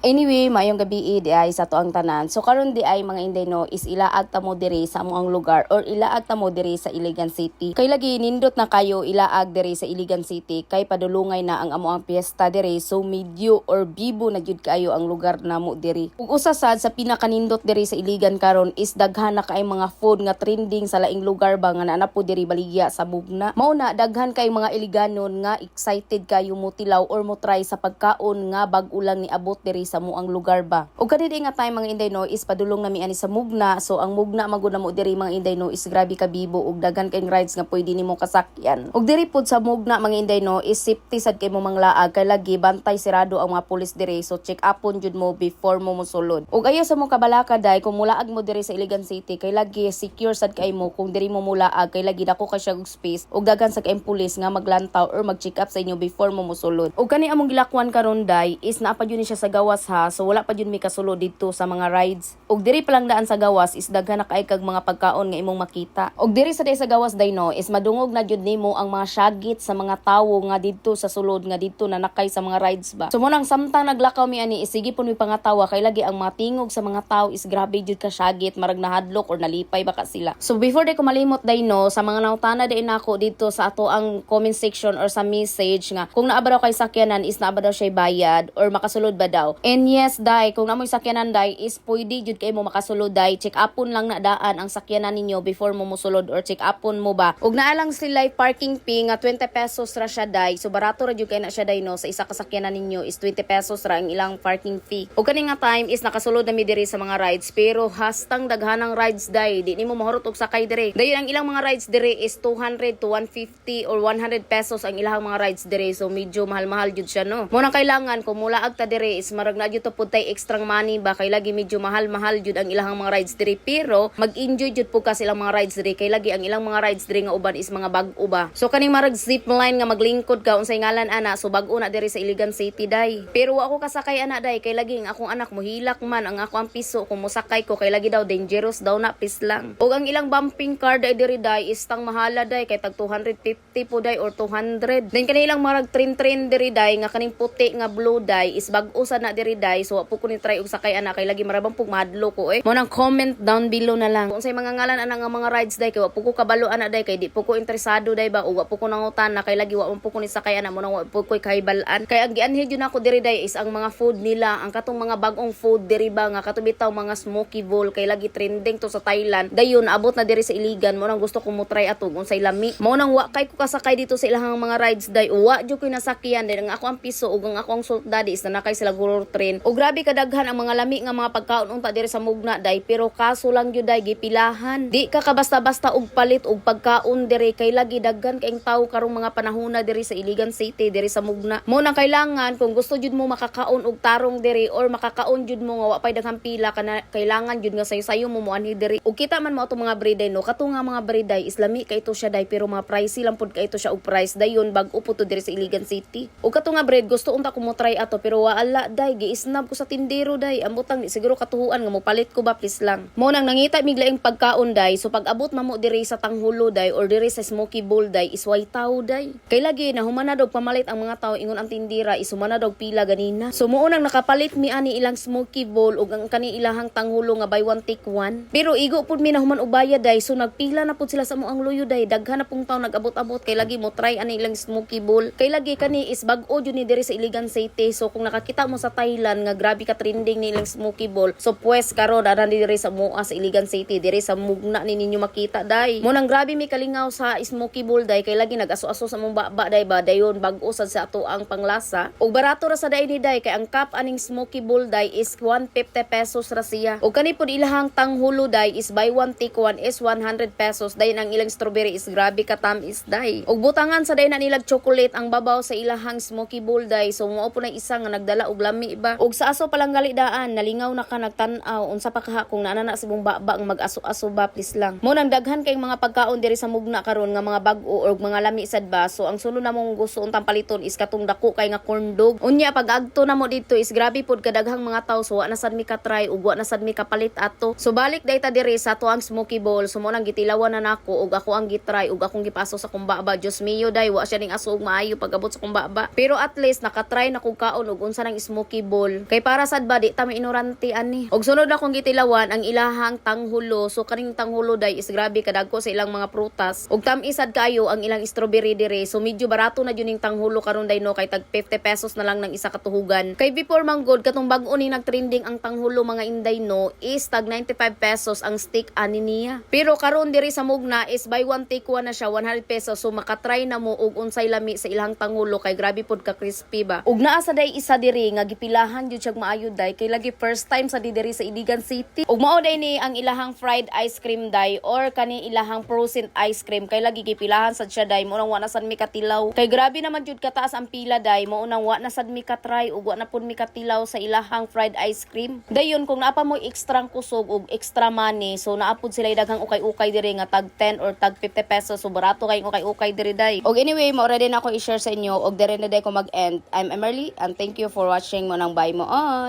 Anyway, mayong gabi di ay sa to ang tanan. So karon di ay mga inday no is ilaag ta mo diri sa amuang lugar or ilaag ta mo diri sa Iligan City. Kay lagi nindot na kayo ilaag diri sa Iligan City kay padulungay na ang amuang piyesta diri so medyo or bibo na gyud kayo ang lugar namo diri. Ug usa sad sa pinakanindot diri sa Iligan karon is daghan na kay mga food nga trending sa laing lugar ba nga naa po diri baligya sa Bugna. Mao na daghan kay mga Iliganon nga excited kayo mo tilaw or mo try sa pagkaon nga bag-o lang ni abot diri sa muang lugar ba. Ug kanidi nga tayo mga Inday no is padulong nami ani sa Mugna. So ang Mugna magud mo diri mga Inday no is grabe ka bibo ug daghan kay rides nga pwede nimo kasakyan. Ug diri pud sa Mugna mga Inday no is safety sad kay mo manglaag kay lagi bantay sirado ang mga pulis diri so check upon jud mo before mo mosulod. Ug ayo sa mo kabalaka day kung mulaag mo diri sa Iligan City kay lagi secure sad kay mo kung diri mo mulaag kay lagi dako ka siya og space ug daghan sa kay pulis nga maglantaw or mag-check up sa inyo before mo mosulod. Ug kani among gilakwan karon day is naa pa jud ni siya sa gawas ha so wala pa jud mi kasulo dito sa mga rides. Ug diri pa lang daan sa gawas is daghan na kay kag mga pagkaon nga imong makita. Ug diri sa day sa gawas day no is madungog na jud nimo ang mga syagit sa mga tawo nga didto sa sulod nga didto na nakay sa mga rides ba. So mo nang samtang naglakaw mi ani is sige pun mi pangatawa kay lagi ang mga tingog sa mga tawo is grabe jud ka syagit marag nahadlok or nalipay baka sila. So before day ko malimot day no sa mga nautana day nako dito sa ato ang comment section or sa message nga kung naa ba daw kay sakyanan is naa ba daw siya bayad or makasulod ba daw. Yes day kung naamoy sakyanan day is pwede jud kay mo makasulod day check upon lang na daan ang sakyanan ninyo before mo musulod or check upon mo ba. Ug naa lang sila parking fee nga 20 pesos ra siya day. So barato ra jud kay na siya day no sa isa ka sakyanan ninyo is 20 pesos ra ang ilang parking fee. Ug kani nga time is nakasulod na mi diri sa mga rides pero hastang daghanang rides day di nimo mahurot og sakay diri. Dayon ang ilang mga rides diri is 200 to 150 or 100 pesos ang ilang mga rides diri. So medyo mahal-mahal jud siya no. Mo nang kailangan kung mula agta diri is marag na jud to pud tay extra money ba kay lagi medyo mahal-mahal jud ang ilang mga rides diri pero mag-enjoy jud po ka silang mga rides diri kay lagi ang ilang mga rides diri nga uban is mga bag-o ba. So kaning marag zip line nga maglingkod ka unsay ngalan ana so bag-o na diri sa Iligan City day. Pero ako kasakay ana day kay lagi ang akong anak mohilak man ang ako ang piso kung mosakay ko kay lagi daw dangerous daw na pis lang. Ug ang ilang bumping car day diri day is tang mahala day kay tag 250 po day or 200. Then kanilang marag train-train diri day nga kaning puti nga blue day is bag-o sa na diri day so po ko ni try og sakay ana kay lagi marabang pug madlo ko eh. Mo nang comment down below na lang. Kung say mga ngalan ana nga mga rides day kay wa po ko kabalo ana day kay di po ko interesado day ba o wa ko nangutan na kay lagi wa po ko ni sakay ana mo nang wa po ko kahibalan. Kay ang gianhid yun ako diri day is ang mga food nila, ang katong mga bagong food diri ba nga katong bitaw mga smoky bowl kay lagi trending to sa Thailand. Dayon abot na diri sa Iligan mo nang gusto ko mo try ato unsay lami. Mo nang wa kay ko kasakay dito sa ilahang mga rides day wa jud ko nasakyan day ang ako ang piso ug ang ako ang salt daddy is na nakay sila guro train. O grabe kadaghan ang mga lami nga mga pagkaon unta diri sa Mugna day pero kaso lang jud day gipilahan. Di ka kabasta-basta og palit og pagkaon diri kay lagi daghan kay tawo karong mga panahona diri sa Iligan City diri sa Mugna. Mo nang kailangan kung gusto jud mo makakaon og tarong diri or makakaon jud mo nga wa pay daghang pila kana kailangan jud nga sayo-sayo mo mo anhi diri. Ug kita man mo ato mga briday no kato nga mga briday islami kay ito siya day pero mga pricey lang pud kay ito siya og price dayon bag-o po to diri sa Iligan City. Ug kato nga bread gusto unta ko mo try ato pero wala day giisnab ko sa tindero day ambutang di siguro katuhuan nga mo palit ko ba please lang. Mo nang nangita miglaing pagkaon day so pag abot na mo diri sa tanghulo day or diri sa smoky bowl day is way tao day. Kay lagi na humanad og pamalit ang mga tao ingon ang tindira is humanad og pila ganina. So mo unang nakapalit mi ani ilang smoky bowl ug ang kani ilahang tanghulo nga buy one take one. Pero igo pud mi na human og bayad day so nagpila na pud sila sa moang luyo day daghan na pong tao nag-abot-abot kay lagi mo try ani ilang smoky bowl. Kay lagi kani is bag-o ni diri sa Iligan City so kung nakakita mo sa Thailand nga grabe ka trending ni ilang smoky bowl so pues karon ni diri sa Moa sa Iligan City diri sa Mugna ni ninyo makita day. Mo nang grabe mi kalingaw sa smoky bowl day kay lagi nag-aso-aso sa mong baba day ba dayon bag-o sa ato ang panglasa. Ug barato ra sa day ni day kay ang cup aning smoky bowl day is 150 pesos ra siya. Ug kani pud ilahang tanghulo day is buy one take one is 100 pesos. Dayon ang ilang strawberry is grabe ka tamis day. Ug butangan sa day na nilag chocolate ang babaw sa ilahang smoky bowl day. So mo po na isa nga nagdala og lami ba. Ug sa aso palang galidaan nalingaw na ka nagtan-aw unsa pa ka kung naana na sa mong baba ang mag-aso-aso ba please lang. Mo nang daghan kay mga pagkaon diri sa mugna karon nga mga bag-o or mga lami sad ba. So ang sunod na mong gusto untang paliton is katong dako kay nga corn dog. Unya pag agto na mo dito is grabe pod kadaghang mga tao so wa na sad mi ka try ug wa na sad mi kapalit ato. So balik dayta diri sa tuang smoky bowl. So mo nang gitilawan na nako ug ako ang gitry ug akong gipaso sa kumbaba. Diyos mio day wa siya ning aso ug maayo pag abot sa kumbaba. Pero at least nakatry na kog kaon ug unsa nang smoky available. Kay para sad ba di ta inorante ani. Og sunod akong gitilawan ang ilahang tanghulo. So kaning tanghulo day is grabe kadagko sa ilang mga prutas. Og tamisad kayo ang ilang strawberry dire. So medyo barato na jud ning tanghulo karon day no kay tag 50 pesos na lang ng isa katuhugan. Kay before manggod katong bag-o ni nagtrending ang tanghulo mga inday no is tag 95 pesos ang stick ani niya. Pero karon diri sa Mugna is buy one take one na siya 100 pesos. So makatry na mo og unsay lami sa ilang tanghulo kay grabe pod ka crispy ba. Ug naa sa day isa diri nga gipilahan jud siya maayo day kay lagi first time sa di diri sa Iligan City. Ug mao day ni ang ilahang fried ice cream day or kani ilahang frozen ice cream kay lagi gipilahan sad siya day mo nang wa na sad mi katilaw. Kay grabe naman jud kataas ang pila day mo nang wa na sad mi katry ug wa na pud mi katilaw sa ilahang fried ice cream. Dayon kung naapa mo extra kusog ug extra money so naapod sila daghang ukay-ukay diri nga tag 10 or tag 50 pesos so barato kay ukay-ukay diri day. Og anyway, mo ready na ako i-share sa inyo og diri na day ko mag-end. I'm Emily and thank you for watching mo nang bye mo. Oy.